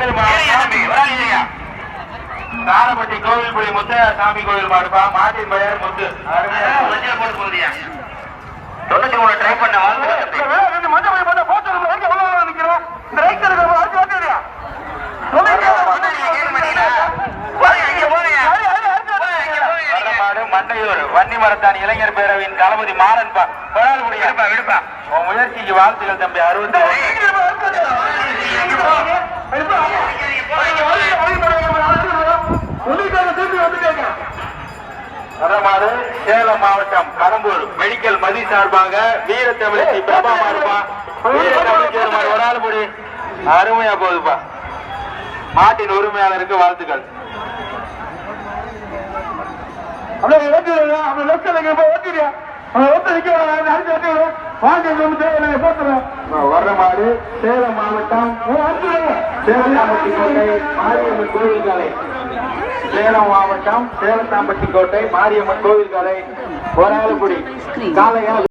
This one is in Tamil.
நாமக்கல் மாவட்டம் காரப்பட்டி முத்த சாமி கோவில் மாடுப்பா மாட்டின் பெயர் முத்து. தொண்ணூத்தி மூணு ட்ரை பண்ண மண்ணையூர் வன்னிமரத்தான் இளைஞர் பேரவையின் தளபதி மாறன்பா. விடுப்பா விடுப்பா. உன் முயற்சிக்கு வாழ்த்துகள் தம்பி அறுபத்தி வரமாறு சேலம் மாவட்டம் கடம்பூர். மெடிக்கல் மதி சார்பாக வீர தமிழச்சி பிரபா மாறுப்பா வீர தமிழச்சி மாறு ஒரு ஆள் முடி அருமையா போகுதுப்பா. மாட்டின் உரிமையாளருக்கு வாழ்த்துக்கள். வர்ற மாடு சேலம் மாவட்டம் சேலத்தாம்பட்டி கோட்டை மாரியம்மன் கோவில் காலை. சேலம் மாவட்டம் சேலத்தாம்பட்டி கோட்டை மாரியம்மன் கோவில் கலை ஒரு ஆளுக்குடி